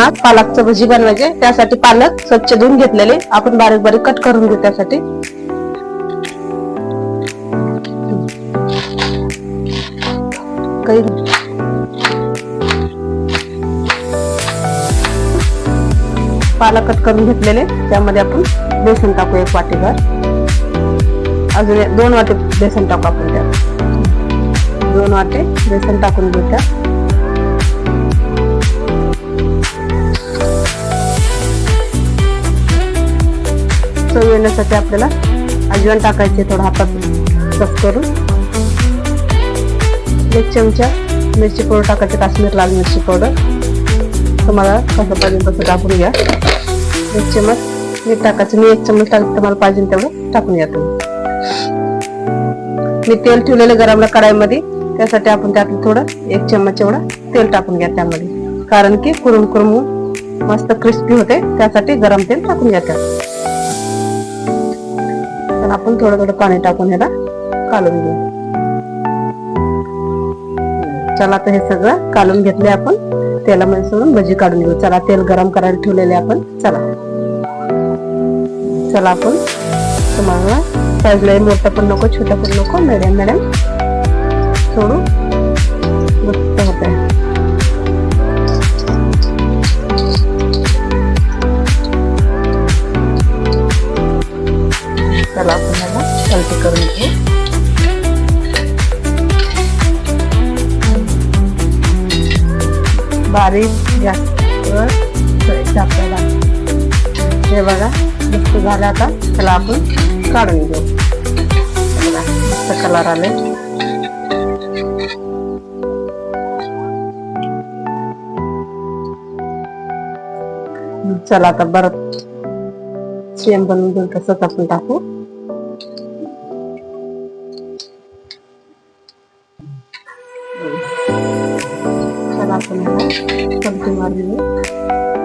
आज पालकचं भजी बनवायचे त्यासाठी पालक स्वच्छ धुवून घेतलेले. आपण बारीक बारीक कट करून घेऊ त्यासाठी. काही पालक कट करून घेतलेले. त्यामध्ये आपण बेसन टाकू एक वाटीभर. अजून दोन वाटे बेसन टाकू आपण त्यात. दोन वाटे बेसन टाकून घेऊ त्यात. चव येण्यासाठी आपल्याला अजवण टाकायचे थोडं हातात कस करून. एक चमचा मिरची पावडर टाकायची काश्मीर लाल मिरची पावडर. तुम्हाला कसं पाहिजे तसं टाकून घ्या. एक चमच मीठ टाकायचं. मी एक चमच टाक तुम्हाला पाहिजे तेवढं टाकून घ्या तुम्ही. मी तेल ठेवलेलं गरमला कढाईमध्ये. त्यासाठी आपण त्यात थोडं एक चम्मच एवढं तेल टाकून घ्या त्यामध्ये. कारण की कुरुम कुरुम मस्त क्रिस्पी होते. त्यासाठी गरम तेल टाकून घ्या त्यात. तर आपण थोडं थोडं पाणी टाकून ह्याला कालून घेऊ. चला तर हे सगळं कालून घेतले आपण. तेलामध्ये सोडून भजी काढून घेऊ. चला तेल गरम करायला ठेवलेले आपण. चला. चला आपण. तुम्हाला साईजला मोठं पण नको छोटं पण नको. मॅडम मॅडम सोडू. याला करून घेऊ बारीक जास्त आपल्याला. हे बघा मस्त झालं आता. त्याला आपण काढून घेऊ. बघा मस्त कलर आले. चला आता बरं सेम बनवून तसंच आपण टाकू. चला आपण याला पलटी मारून घेऊ